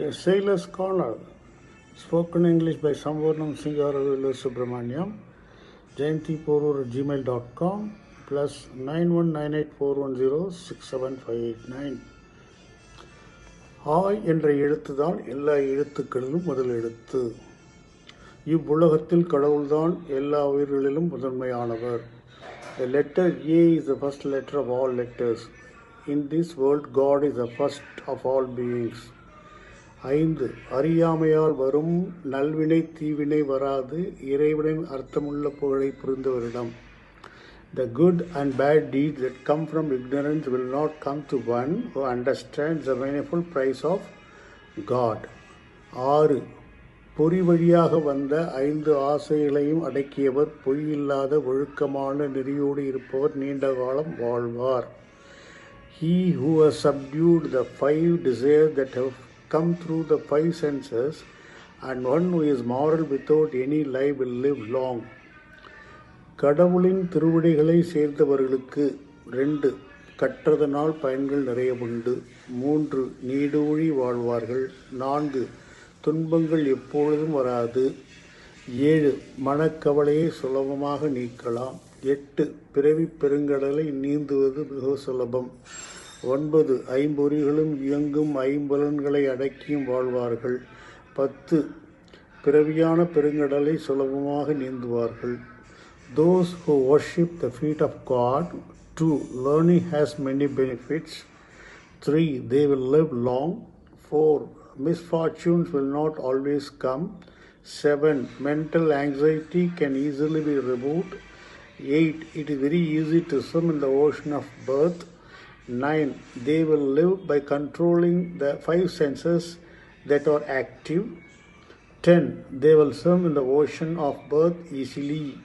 A Sailor's Corner, spoken English by Samvarnam Singaravilu Subramaniam, jayantiporur at gmail.com, plus 919841067589. ஆய் என்ற எழுத்துதான் எல்லா எழுத்துக்களிலும் முதல் எழுத்து இவ்வுலகத்தில் கடவுள்தான் எல்லா உயிர்களிலும் முதன்மையானவர் The letter A is the first letter of all letters. In this world, God is the first of all beings. ஐந்து அறியாமையால் வரும் நல்வினை தீவினை வராது இறைவனின் அர்த்தமுள்ள புகழை புரிந்தவரிடம் the good and bad deed that come from ignorance will not come to one who understand the meaningful praise of God ஆறு பொறி வழியாக வந்த ஐந்து ஆசைகளையும் அடக்கியவர் பொய் இல்லாத ஒழுக்கமான நெறியோடு இருப்பவர் நீண்ட காலம் வாழ்வார் he who has subdued the five desires that have come through the five senses, and one who is moral without any lie will live long. கடவுளின் திருவடிகளை சேர்ந்தவர்களுக்கு ரெண்டு கற்றதனால் பயன்கள் நிறைய உண்டு. மூன்று நீடூழி வாழ்வார்கள். நான்கு துன்பங்கள் எப்பொழுதும் வராது. ஏழு மனக்கவலையை சுலபமாக நீக்கலாம். எட்டு பிறவி பெருங்கடலை நீந்துவது மிக சுலபம். ஒன்பது ஐம்பொறிகளும் இயங்கும் ஐம்புலன்களை அடக்கியும் வாழ்வார்கள் பத்து பிறவியான பெருங்கடலை சுலபமாக நீந்துவார்கள் those who worship the feet of God two learning has many benefits three they will live long four misfortunes will not always come seven Mental anxiety can easily be removed. 8. It is very easy to swim in the ocean of birth. Nine, they will live by controlling the five senses that are active. 10. They will swim in the ocean of birth easily.